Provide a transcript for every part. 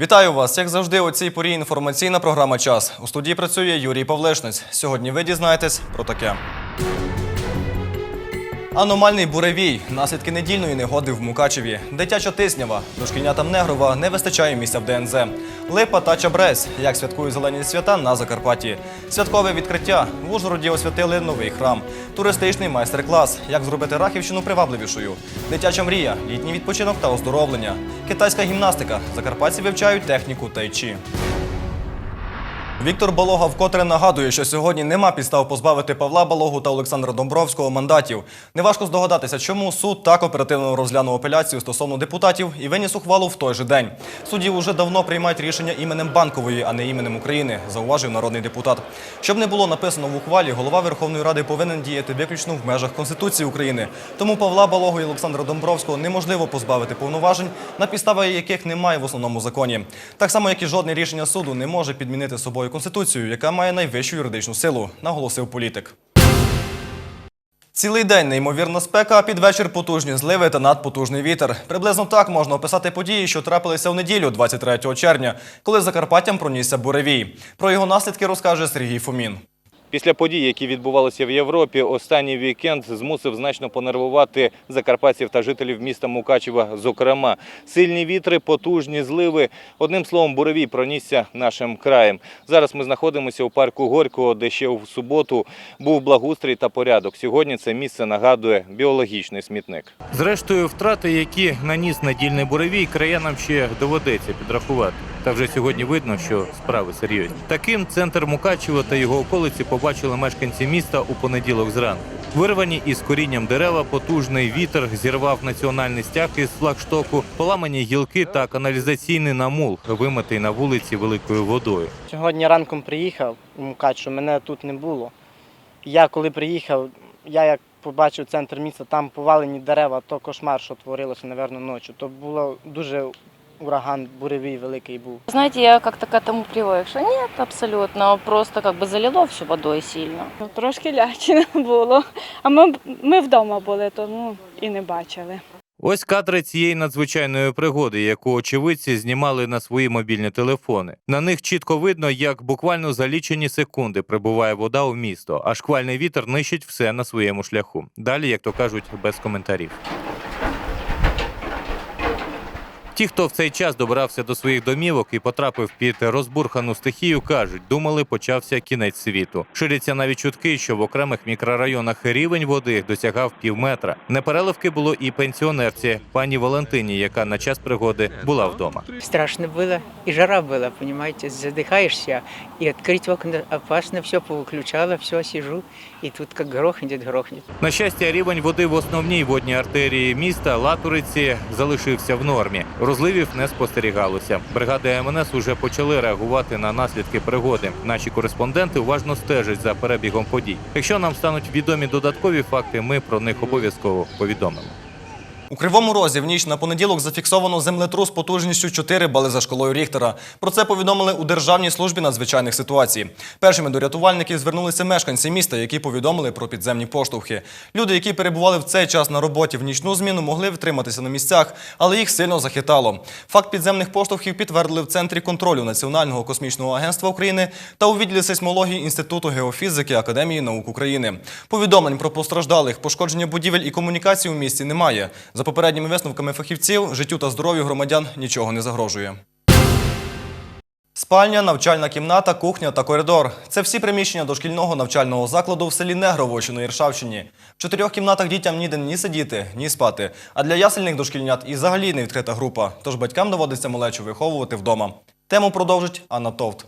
Вітаю вас! Як завжди, у цій порі інформаційна програма Час. У студії працює Юрій Павлешниць. Сьогодні ви дізнаєтесь про таке. Аномальний буревій, наслідки недільної негоди в Мукачеві, дитяча тиснява, дошкільнятам Негрова не вистачає місця в ДНЗ. Липа та Чабресь, як святкують зелені свята на Закарпатті. Святкове відкриття. В Ужгороді освятили новий храм. Туристичний майстер-клас, як зробити Рахівщину привабливішою. Дитяча мрія, літній відпочинок та оздоровлення. Китайська гімнастика. Закарпатці вивчають техніку тайчі. Віктор Балога вкотре нагадує, що сьогодні нема підстав позбавити Павла Балогу та Олександра Домбровського мандатів. Неважко здогадатися, чому суд так оперативно розглянув апеляцію стосовно депутатів і виніс ухвалу в той же день. Судді вже давно приймають рішення іменем банкової, а не іменем України, зауважив народний депутат. Щоб не було написано в ухвалі, голова Верховної Ради повинен діяти виключно в межах Конституції України. Тому Павла Балогу і Олександра Домбровського неможливо позбавити повноважень, на підставі яких немає в основному законі. Так само, як і жодне рішення суду не може підмінити собою Конституцію, яка має найвищу юридичну силу, наголосив політик. Цілий день неймовірна спека, а під вечір потужні зливи та надпотужний вітер. Приблизно так можна описати події, що трапилися в неділю, 23 червня, коли Закарпаттям пронісся буревій. Про його наслідки розкаже Сергій Фомін. Після подій, які відбувалися в Європі, останній вікенд змусив значно понервувати закарпатців та жителів міста Мукачева. Зокрема, сильні вітри, потужні зливи. Одним словом, буревій пронісся нашим краєм. Зараз ми знаходимося у парку Горького, де ще в суботу був благоустрій та порядок. Сьогодні це місце нагадує біологічний смітник. Зрештою, втрати, які наніс недільний буревій, краянам ще доведеться підрахувати. Та вже сьогодні видно, що справи серйозні. Таким центр Мукачева та його околиці побачили мешканці міста у понеділок зранку. Вирвані із корінням дерева, потужний вітер зірвав національний стяг із флагштоку, поламані гілки та каналізаційний намул, вимитий на вулиці великою водою. Сьогодні ранком приїхав у Мукачу, мене тут не було. Я коли приїхав, я як побачив центр міста, там повалені дерева, то кошмар, що творилося, напевно, ночі. То було дуже ураган, буревій великий був. Знаете, я как-то к этому привык, что нет, абсолютно, просто как бы залило все водой сильно. Ну, Трошки лячно було. А ми, ми вдома були, тому і не бачили. Ось кадри цієї надзвичайної пригоди, яку очевидці знімали на свої мобільні телефони. На них чітко видно, як буквально за лічені секунди прибуває вода у місто, а шквальний вітер нищить все на своєму шляху. Далі, як то кажуть, без коментарів. Ті, хто в цей час добрався до своїх домівок і потрапив під розбурхану стихію, кажуть, думали, почався кінець світу. Ширяться навіть чутки, що в окремих мікрорайонах рівень води досягав півметра. Непереливки було і пенсіонерці пані Валентині, яка на час пригоди була вдома. Страшно было, и жара была, понимаете, задыхаешься, и открыть окна опасно, все повыключала, все, сижу, и тут як грохнет, грохнет. На щастя, рівень води в основній водній артерії міста Латуриці залишився в нормі. Розливів не спостерігалося. Бригади МНС уже почали реагувати на наслідки пригоди. Наші кореспонденти уважно стежать за перебігом подій. Якщо нам стануть відомі додаткові факти, ми про них обов'язково повідомимо. У Кривому Розі в ніч на понеділок зафіксовано землетрус потужністю 4 бали за шкалою Ріхтера. Про це повідомили у Державній службі надзвичайних ситуацій. Першими до рятувальників звернулися мешканці міста, які повідомили про підземні поштовхи. Люди, які перебували в цей час на роботі в нічну зміну, могли втриматися на місцях, але їх сильно захитало. Факт підземних поштовхів підтвердили в центрі контролю Національного космічного агентства України та у відділі сейсмології Інституту геофізики Академії наук України. Повідомлень про постраждалих, пошкодження будівель і комунікацій у місті немає. За попередніми висновками фахівців, життю та здоров'ю громадян нічого не загрожує. Спальня, навчальна кімната, кухня та коридор – це всі приміщення дошкільного навчального закладу в селі Негрово, на Іршавщині. В чотирьох кімнатах дітям ніде ні сидіти, ні спати. А для ясельних дошкільнят і взагалі не відкрита група, тож батькам доводиться малечу виховувати вдома. Тему продовжить Анна Товт.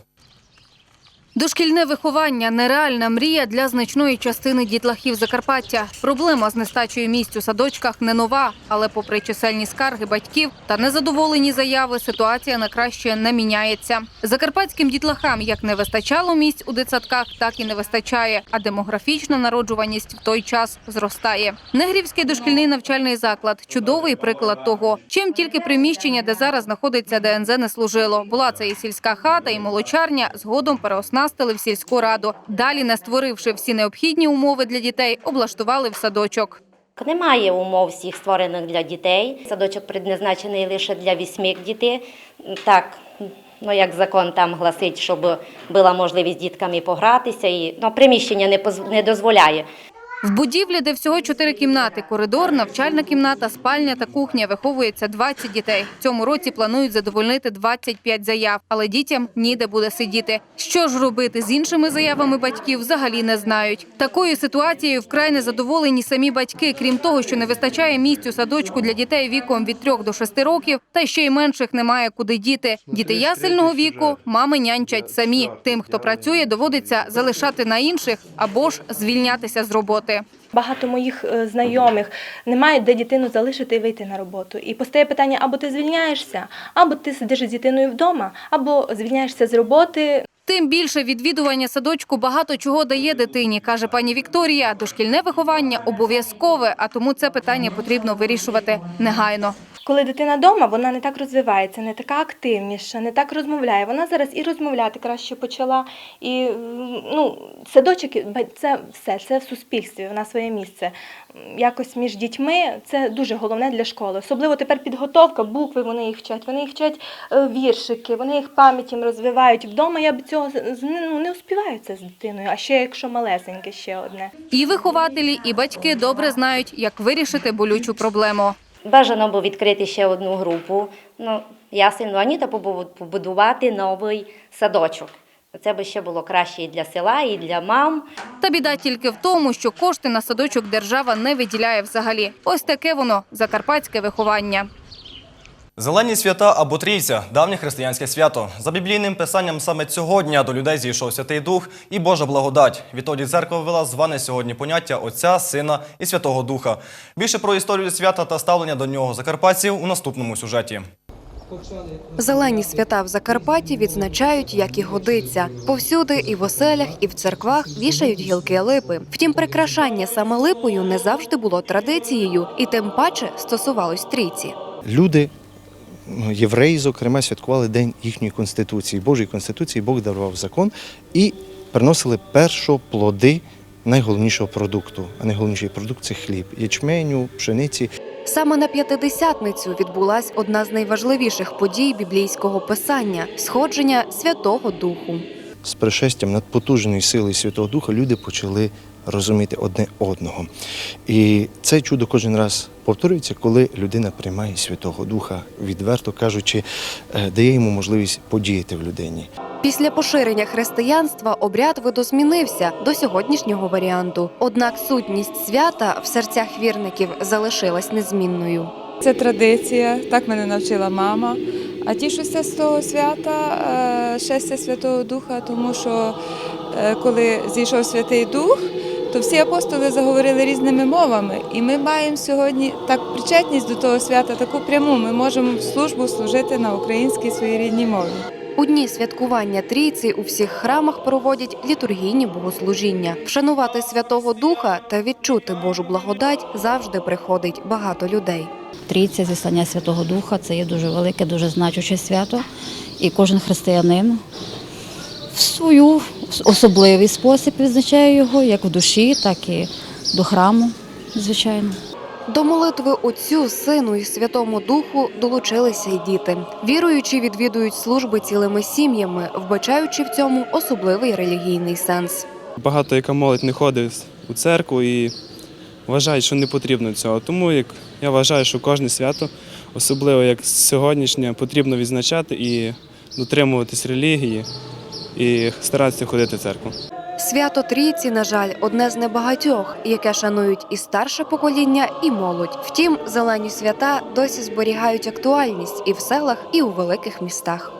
Дошкільне виховання нереальна мрія для значної частини дітлахів Закарпаття. Проблема з нестачею місць у садочках не нова, але попри чисельні скарги батьків та незадоволені заяви, ситуація на краще не міняється. Закарпатським дітлахам як не вистачало місць у дитсадках, так і не вистачає. А демографічна народжуваність в той час зростає. Негрівський дошкільний навчальний заклад чудовий приклад того, чим тільки приміщення, де зараз знаходиться ДНЗ, не служило. Була це і сільська хата, і молочарня. Згодом переоснастили в сільську раду. Далі, не створивши всі необхідні умови для дітей, облаштували в садочок. Немає умов всіх створених для дітей. Садочок предназначений лише для вісьми дітей. Так, Ну, як закон там гласить, щоб була можливість діткам дітками погратися, і ну, приміщення не, не дозволяє. В будівлі, де всього чотири кімнати, коридор, навчальна кімната, спальня та кухня, виховується 20 дітей. Цьому році планують задовольнити 25 заяв, але дітям ніде буде сидіти. Що ж робити з іншими заявами батьків, взагалі не знають. Такою ситуацією вкрай незадоволені самі батьки. Крім того, що не вистачає місць у садочку для дітей віком від 3 до 6 років, та ще й менших немає куди діти. Діти ясельного віку мами нянчать самі. Тим, хто працює, доводиться залишати на інших або ж звільнятися з роботи. Багато моїх е, знайомих не мають де дитину залишити і вийти на роботу. І постає питання: або ти звільняєшся, або ти сидиш з дитиною вдома, або звільняєшся з роботи. Тим більше відвідування садочку багато чого дає дитині, каже пані Вікторія. Дошкільне виховання обов'язкове, а тому це питання потрібно вирішувати негайно. Коли дитина вдома, вона не так розвивається, не така активніша, не так розмовляє. Вона зараз і розмовляти краще почала. І ну, садочок це все, це в суспільстві, вона своє місце. Якось між дітьми це дуже головне для школи. Особливо тепер підготовка, букви вони їх вчать, вони їх вчать е, віршики, вони їх пам'ять розвивають. Вдома я б цього ну, не успіваю це з дитиною, а ще якщо малесеньке, ще одне. І вихователі, і батьки добре знають, як вирішити болючу проблему. Бажано було відкрити ще одну групу. Ну, ясельну Аніта побудувати новий садочок. Це би ще було краще і для села, і для мам. Та біда тільки в тому, що кошти на садочок держава не виділяє взагалі. Ось таке воно закарпатське виховання. Зелені свята або трійця давнє християнське свято. За біблійним писанням саме цього дня до людей зійшов Святий Дух і Божа благодать. Відтоді церква ввела зване сьогодні поняття Отця, Сина і Святого Духа. Більше про історію свята та ставлення до нього закарпатців у наступному сюжеті. Зелені свята в Закарпатті відзначають, як і годиться. Повсюди і в оселях, і в церквах вішають гілки липи. Втім, прикрашання саме липою не завжди було традицією, і тим паче стосувалось трійці. люди, євреї, зокрема, святкували День їхньої конституції, Божої конституції, Бог дарував закон і приносили першоплоди найголовнішого продукту. А найголовніший продукт це хліб, ячменю, пшениці. Саме на п'ятидесятницю відбулась одна з найважливіших подій біблійського писання сходження Святого Духу. З пришестям надпотужної сили Святого Духа люди почали розуміти одне одного. І це чудо кожен раз повторюється, коли людина приймає Святого Духа, відверто кажучи, е, дає йому можливість подіяти в людині. Після поширення християнства обряд видозмінився до сьогоднішнього варіанту. Однак сутність свята в серцях вірників залишилась незмінною. Це традиція, так мене навчила мама. А тішуся з того свята, е, шестя Святого Духа, тому що е, коли зійшов Святий Дух, то всі апостоли заговорили різними мовами. І ми маємо сьогодні так причетність до того свята, таку пряму. Ми можемо в службу служити на українській своїй рідній мові. У дні святкування трійці у всіх храмах проводять літургійні богослужіння. Вшанувати Святого Духа та відчути Божу благодать завжди приходить багато людей. Трійця зіслання Святого Духа це є дуже велике, дуже значуще свято. І кожен християнин в свою особливий спосіб відзначає його, як в душі, так і до храму, звичайно. До молитви Отцю, Сину і Святому Духу долучилися й діти. Віруючі відвідують служби цілими сім'ями, вбачаючи в цьому особливий релігійний сенс. Багато яка молодь не ходить у церкву і вважають, що не потрібно цього. Тому як я вважаю, що кожне свято, особливо як сьогоднішнє, потрібно відзначати і дотримуватись релігії і старатися ходити в церкву. Свято Трійці, на жаль, одне з небагатьох, яке шанують і старше покоління, і молодь. Втім, зелені свята досі зберігають актуальність і в селах, і у великих містах.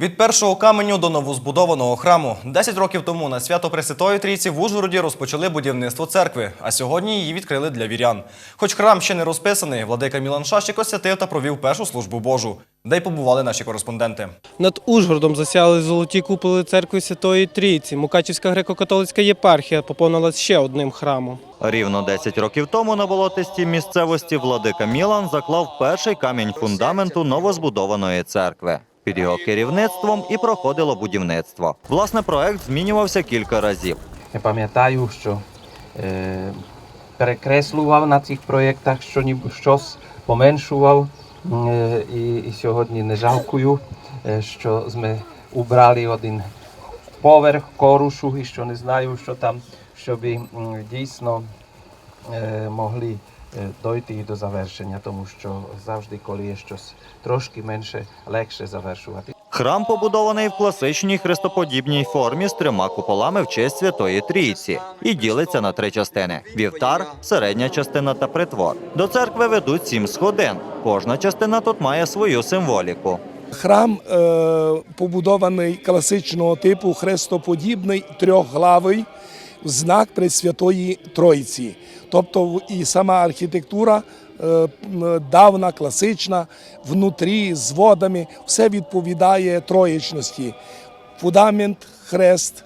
Від першого каменю до новозбудованого храму. Десять років тому на свято Пресвятої Трійці в Ужгороді розпочали будівництво церкви, а сьогодні її відкрили для вірян. Хоч храм ще не розписаний, владика Мілан Шащик освятив та провів першу службу Божу, де й побували наші кореспонденти. Над Ужгородом засяяли золоті куполи церкви Святої Трійці. Мукачівська греко-католицька єпархія поповнилась ще одним храмом. Рівно 10 років тому на болотистій місцевості владика Мілан заклав перший камінь фундаменту новозбудованої церкви. Під його керівництвом і проходило будівництво. Власне, проект змінювався кілька разів. Я пам'ятаю, що е, перекреслював на цих проєктах, що ніби щось поменшував, І, і сьогодні не жалкую, е, що ми убрали один поверх корушу, і що не знаю, що там, щоб дійсно е, могли е, дойти до завершення, тому що завжди, коли є щось трошки менше, легше завершувати. Храм побудований в класичній хрестоподібній формі з трьома куполами в честь Святої Трійці і ділиться на три частини: вівтар, середня частина та притвор. До церкви ведуть сім сходин. Кожна частина тут має свою символіку. Храм е, побудований класичного типу, хрестоподібний, трьохглавий, знак Пресвятої Тройці. Тобто і сама архітектура давна, класична, внутрі з водами, все відповідає троєчності. Фундамент хрест,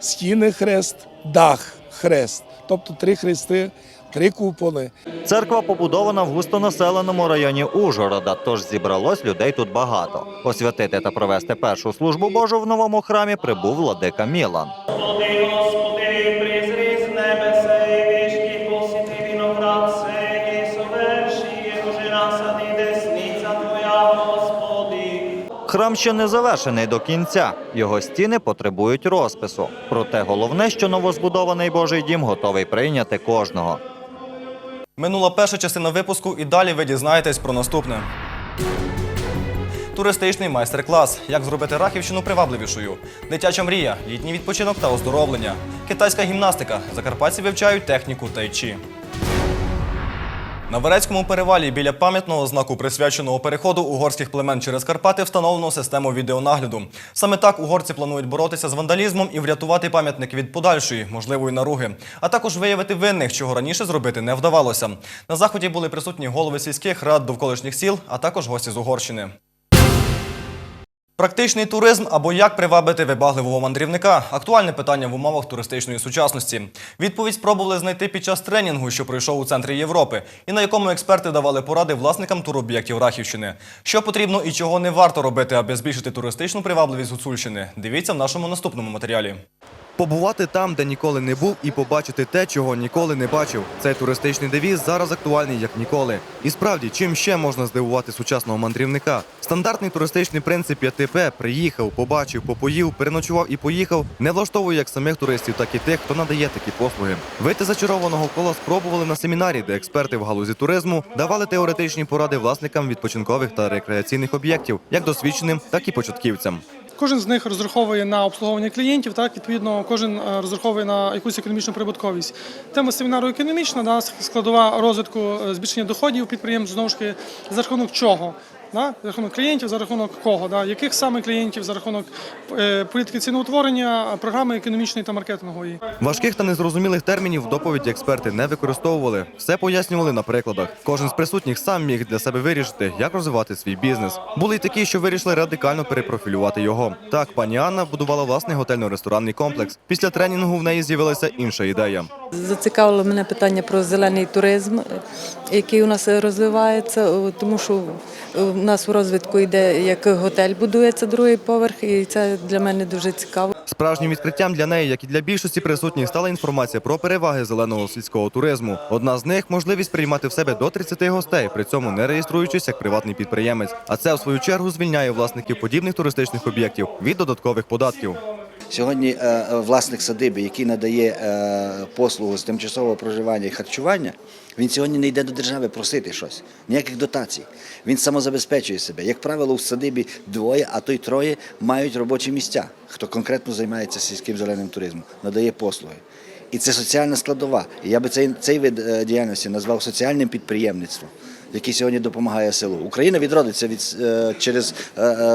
стіни хрест, дах хрест. Тобто три хрести, три куполи. Церква побудована в густонаселеному районі Ужгорода, тож зібралось людей тут багато. Освятити та провести першу службу Божу в новому храмі прибув владика Мілан. Храм ще не завершений до кінця. Його стіни потребують розпису. Проте головне, що новозбудований Божий дім готовий прийняти кожного. Минула перша частина випуску і далі ви дізнаєтесь про наступне. Туристичний майстер-клас. Як зробити Рахівщину привабливішою. Дитяча мрія, літній відпочинок та оздоровлення. Китайська гімнастика. Закарпатці вивчають техніку тайчі. На Верецькому перевалі біля пам'ятного знаку присвяченого переходу угорських племен через Карпати встановлено систему відеонагляду. Саме так угорці планують боротися з вандалізмом і врятувати пам'ятник від подальшої можливої наруги, а також виявити винних, чого раніше зробити не вдавалося. На заході були присутні голови сільських рад довколишніх сіл, а також гості з Угорщини. Практичний туризм або як привабити вибагливого мандрівника актуальне питання в умовах туристичної сучасності. Відповідь спробували знайти під час тренінгу, що пройшов у центрі Європи, і на якому експерти давали поради власникам туроб'єктів Рахівщини. Що потрібно і чого не варто робити, аби збільшити туристичну привабливість Гуцульщини. Дивіться в нашому наступному матеріалі. Побувати там, де ніколи не був, і побачити те, чого ніколи не бачив. Цей туристичний девіз зараз актуальний як ніколи. І справді, чим ще можна здивувати сучасного мандрівника? Стандартний туристичний принцип 5П – приїхав, побачив, попоїв, переночував і поїхав не влаштовує як самих туристів, так і тих, хто надає такі послуги. Вийти зачарованого кола спробували на семінарі, де експерти в галузі туризму давали теоретичні поради власникам відпочинкових та рекреаційних об'єктів, як досвідченим, так і початківцям. Кожен з них розраховує на обслуговування клієнтів, так відповідно, кожен е, розраховує на якусь економічну прибутковість. Тема семінару економічна, да, складова розвитку е, збільшення доходів підприємств знову ж таки за рахунок чого. Да? За рахунок клієнтів, за рахунок кого, да? яких саме клієнтів, за рахунок е, політики ціноутворення, програми економічної та маркетингової. Важких та незрозумілих термінів в доповіді експерти не використовували. Все пояснювали на прикладах. Кожен з присутніх сам міг для себе вирішити, як розвивати свій бізнес. Були й такі, що вирішили радикально перепрофілювати його. Так, пані Анна будувала власний готельно-ресторанний комплекс. Після тренінгу в неї з'явилася інша ідея. Зацікавило мене питання про зелений туризм, який у нас розвивається, тому що нас у розвитку йде як готель будується другий поверх, і це для мене дуже цікаво. Справжнім відкриттям для неї, як і для більшості присутніх, стала інформація про переваги зеленого сільського туризму. Одна з них можливість приймати в себе до 30 гостей, при цьому не реєструючись як приватний підприємець. А це в свою чергу звільняє власників подібних туристичних об'єктів від додаткових податків. Сьогодні е, е, власник садиби, який надає е, послугу з тимчасового проживання і харчування, він сьогодні не йде до держави просити щось, ніяких дотацій. Він самозабезпечує себе. Як правило, в садибі двоє, а то й троє мають робочі місця, хто конкретно займається сільським зеленим туризмом, надає послуги. І це соціальна складова. Я би цей, цей вид діяльності назвав соціальним підприємництвом, який сьогодні допомагає селу. Україна відродиться від, через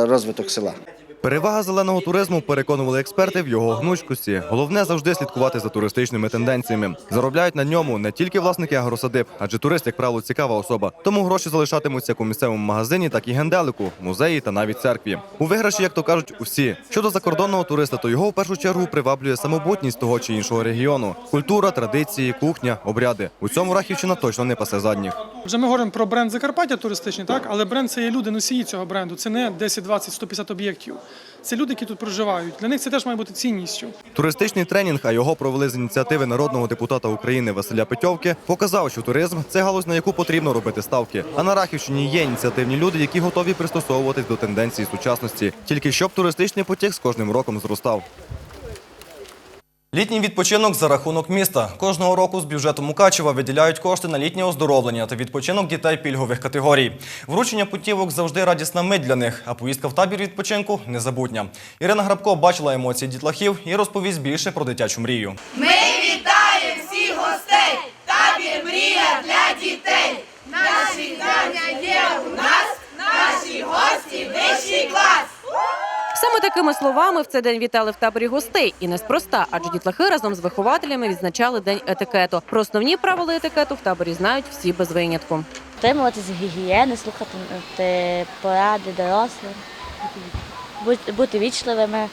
розвиток села. Перевага зеленого туризму переконували експерти в його гнучкості. Головне завжди слідкувати за туристичними тенденціями. Заробляють на ньому не тільки власники агросадиб, адже турист, як правило, цікава особа. Тому гроші залишатимуться як у місцевому магазині, так і генделику, музеї та навіть церкві. У виграші, як то кажуть, усі. Щодо закордонного туриста, то його в першу чергу приваблює самобутність того чи іншого регіону. Культура, традиції, кухня, обряди. У цьому Рахівщина точно не пасе задніх. Вже ми говоримо про бренд Закарпаття туристичний, так але бренд це є люди, носії цього бренду. Це не 10, 20, 150 об'єктів. Це люди, які тут проживають. Для них це теж має бути цінністю. Туристичний тренінг, а його провели з ініціативи народного депутата України Василя Петьовки, показав, що туризм це галузь, на яку потрібно робити ставки. А на Рахівщині є ініціативні люди, які готові пристосовуватись до тенденції сучасності, тільки щоб туристичний потік з кожним роком зростав. Літній відпочинок за рахунок міста. Кожного року з бюджету Мукачева виділяють кошти на літнє оздоровлення та відпочинок дітей пільгових категорій. Вручення путівок завжди радісна мить для них, а поїздка в табір відпочинку незабутня. Ірина Грабко бачила емоції дітлахів і розповість більше про дитячу мрію. Ми вітаємо всіх гостей! Табір мрія для дітей! Наші знання є у нас, наші гості вищий клас! Саме такими словами в цей день вітали в таборі гостей. І неспроста, адже дітлахи разом з вихователями відзначали день етикету. Про основні правила етикету в таборі знають всі без винятку. Тримуватися гігієни, слухати е, поради дорослих, бути- вічливими.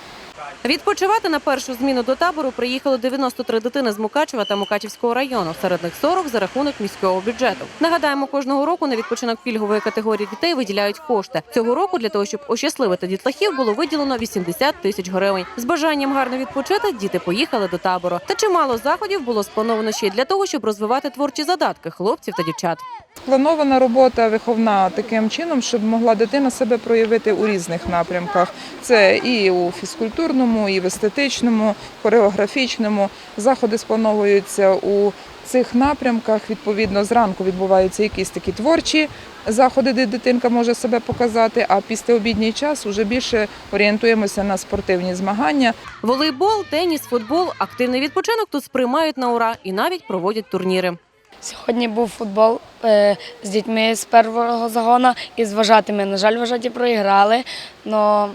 Відпочивати на першу зміну до табору приїхало 93 дитини з Мукачева та Мукачівського району. Серед них 40 за рахунок міського бюджету. Нагадаємо, кожного року на відпочинок пільгової категорії дітей виділяють кошти. Цього року для того, щоб ощасливити дітлахів, було виділено 80 тисяч гривень. З бажанням гарно відпочити діти поїхали до табору. Та чимало заходів було сплановано ще й для того, щоб розвивати творчі задатки хлопців та дівчат. Планована робота виховна таким чином, щоб могла дитина себе проявити у різних напрямках. Це і у фізкультурному, і в естетичному, хореографічному. Заходи сплановуються у цих напрямках. Відповідно, зранку відбуваються якісь такі творчі заходи, де дитинка може себе показати. А після обідній час вже більше орієнтуємося на спортивні змагання. Волейбол, теніс, футбол, активний відпочинок тут сприймають на ура і навіть проводять турніри. Сьогодні був футбол е, з дітьми з першого загону і з вважатими. На жаль, вважаті проіграли. Но,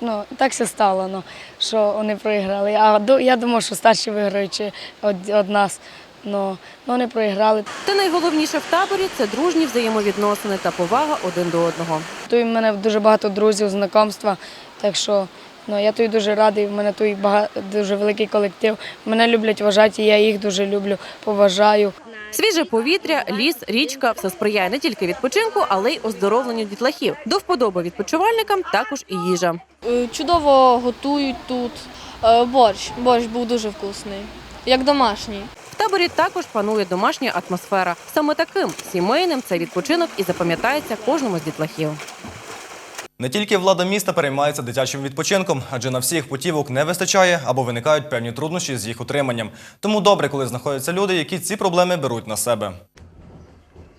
ну, так все стало, ну, що вони проіграли. А я думав, що старші виграють від, нас. Ну, ну, вони проіграли. Та найголовніше в таборі це дружні взаємовідносини та повага один до одного. Тут в мене дуже багато друзів, знайомства. Так що ну, я тут дуже радий, в мене тут багато, дуже великий колектив. Мене люблять вважати, я їх дуже люблю, поважаю. Свіже повітря, ліс, річка все сприяє не тільки відпочинку, але й оздоровленню дітлахів. До вподоби відпочивальникам також і їжа. Е, Чудово готують тут. Е, Борщ. Борщ був дуже вкусний, як домашній. В таборі також панує домашня атмосфера. Саме таким сімейним цей відпочинок і запам'ятається кожному з дітлахів. Не тільки влада міста переймається дитячим відпочинком, адже на всіх путівок не вистачає або виникають певні труднощі з їх утриманням. Тому добре, коли знаходяться люди, які ці проблеми беруть на себе.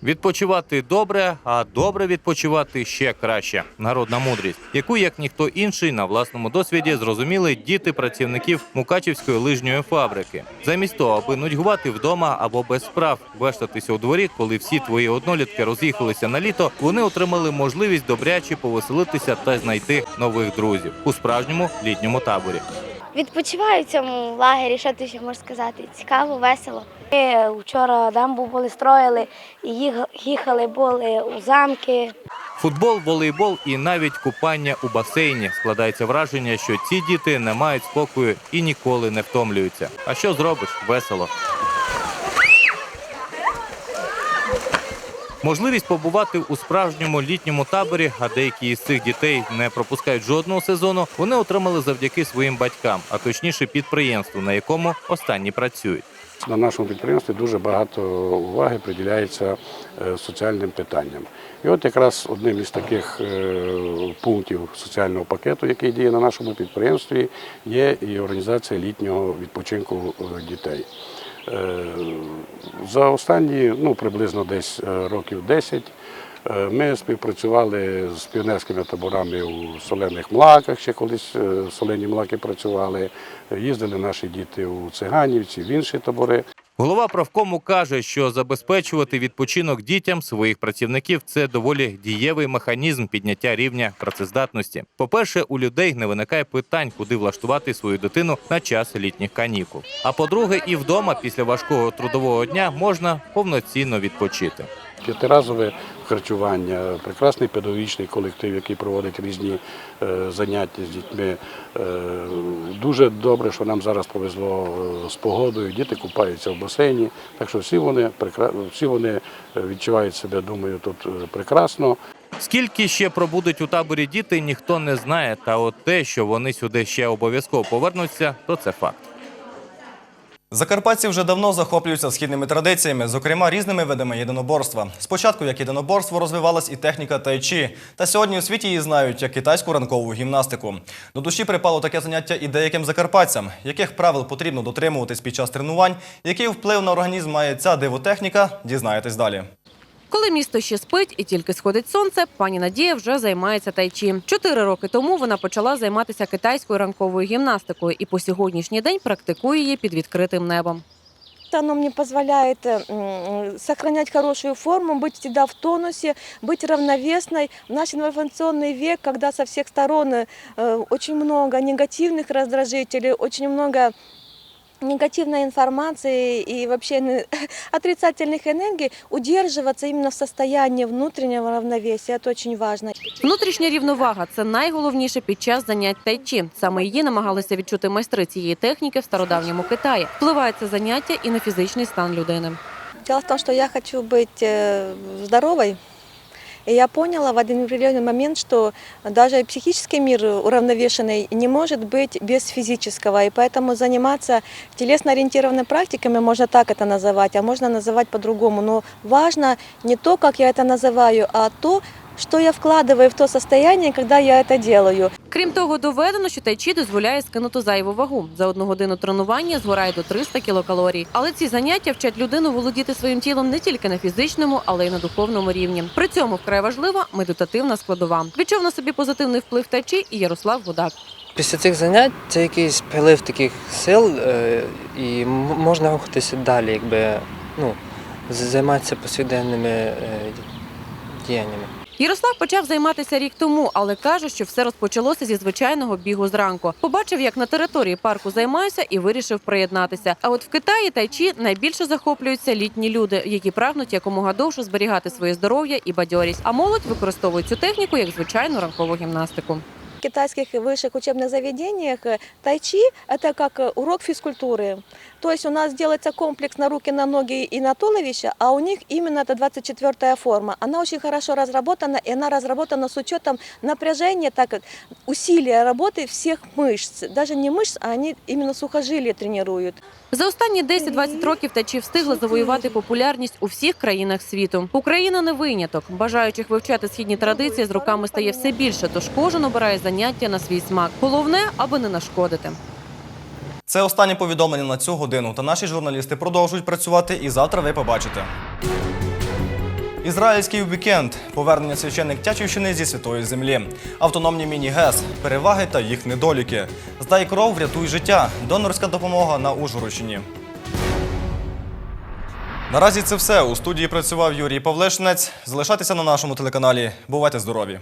Відпочивати добре, а добре відпочивати ще краще. Народна мудрість, яку як ніхто інший на власному досвіді зрозуміли діти працівників Мукачівської лижньої фабрики. Замість того, аби нудьгувати вдома або без справ вештатися у дворі, коли всі твої однолітки роз'їхалися на літо, вони отримали можливість добряче повеселитися та знайти нових друзів у справжньому літньому таборі. Відпочиваю в цьому лагері, що ти ще можеш сказати? Цікаво, весело. Ми вчора дамбу були строїли, і їх- їхали були у замки. Футбол, волейбол і навіть купання у басейні складається враження, що ці діти не мають спокою і ніколи не втомлюються. А що зробиш? Весело. Можливість побувати у справжньому літньому таборі, а деякі із цих дітей не пропускають жодного сезону, вони отримали завдяки своїм батькам, а точніше підприємству, на якому останні працюють. На нашому підприємстві дуже багато уваги приділяється е, соціальним питанням. І от якраз одним із таких е, пунктів соціального пакету, який діє на нашому підприємстві, є і організація літнього відпочинку е, дітей. За останні ну, приблизно десь років 10 е, ми співпрацювали з піонерськими таборами у солених млаках, ще колись е, солені млаки працювали. Їздили наші діти у Циганівці, в інші табори. Голова правкому каже, що забезпечувати відпочинок дітям своїх працівників це доволі дієвий механізм підняття рівня працездатності. По-перше, у людей не виникає питань, куди влаштувати свою дитину на час літніх канікул. А по-друге, і вдома після важкого трудового дня можна повноцінно відпочити. П'ятиразове харчування, прекрасний педагогічний колектив, який проводить різні е, заняття з дітьми. Е, дуже добре, що нам зараз повезло е, з погодою. Діти купаються в басейні, так що всі вони всі вони відчувають себе, думаю, тут прекрасно. Скільки ще пробудуть у таборі діти, ніхто не знає. Та от те, що вони сюди ще обов'язково повернуться, то це факт. Закарпатці вже давно захоплюються східними традиціями, зокрема різними видами єдиноборства. Спочатку як єдиноборство розвивалась і техніка тайчі, та сьогодні у світі її знають як китайську ранкову гімнастику. До душі припало таке заняття і деяким закарпатцям. Яких правил потрібно дотримуватись під час тренувань, який вплив на організм має ця дивотехніка, дізнаєтесь далі. Коли місто ще спить і тільки сходить сонце, пані Надія вже займається тайчі. Чотири роки тому вона почала займатися китайською ранковою гімнастикою і по сьогоднішній день практикує її під відкритим небом. Оно мне позволяет м, сохранять хорошую форму, быть всегда в тонусе, быть равновесной. В наш информационный век, когда со всех сторон э, очень много негативных раздражителей, очень много негативной информации и вообще н- отрицательных энергий, удерживаться именно в состоянии внутреннего равновесия, это очень важно. Внутрішня рівновага це найголовніше під час занять тайчі. Саме її намагалися відчути майстри цієї техніки в стародавньому Китаї. Впливає це заняття і на фізичний стан людини. Дело в том, что я хочу быть э, здоровой. И я поняла в один определенный момент, что даже психический мир уравновешенный не может быть без физического. И поэтому заниматься телесно-ориентированными практиками, можно так это называть, а можно называть по-другому. Но важно не то, как я это называю, а то, что я вкладываю в то состояние, когда я это делаю. Крім того, доведено, що тайчі дозволяє скинути зайву вагу. За одну годину тренування згорає до 300 кілокалорій. Але ці заняття вчать людину володіти своїм тілом не тільки на фізичному, але й на духовному рівні. При цьому вкрай важлива медитативна складова. Відчув на собі позитивний вплив тайчі і Ярослав Гудак. Після цих занять це якийсь прилив таких сил, е, і можна рухатися далі, якби ну, займатися повсякденними е, діяннями. Ярослав почав займатися рік тому, але каже, що все розпочалося зі звичайного бігу зранку. Побачив, як на території парку займаюся, і вирішив приєднатися. А от в Китаї тайчі найбільше захоплюються літні люди, які прагнуть якомога довше зберігати своє здоров'я і бадьорість. А молодь використовує цю техніку як звичайну ранкову гімнастику. В китайских высших учебных заведениях э, тайчи – это как э, урок физкультуры. То есть у нас делается комплекс на руки, на ноги и на туловище, а у них именно это 24-я форма. Она очень хорошо разработана, и она разработана с учетом напряжения, так как усилия работы всех мышц. Даже не мышц, а они именно сухожилия тренируют. За останні 10-20 років тачі встигли завоювати популярність у всіх країнах світу. Україна не виняток. Бажаючих вивчати східні традиції з роками стає все більше, тож кожен обирає заняття на свій смак. Головне, аби не нашкодити. Це останнє повідомлення на цю годину. Та наші журналісти продовжують працювати, і завтра ви побачите. Ізраїльський вікенд повернення священник Тячівщини зі святої землі, автономні міні-ГЕС, переваги та їх недоліки. Здай кров, врятуй життя. Донорська допомога на Ужгородщині. Наразі це все. У студії працював Юрій Павлишнець. Залишайтеся на нашому телеканалі. Бувайте здорові!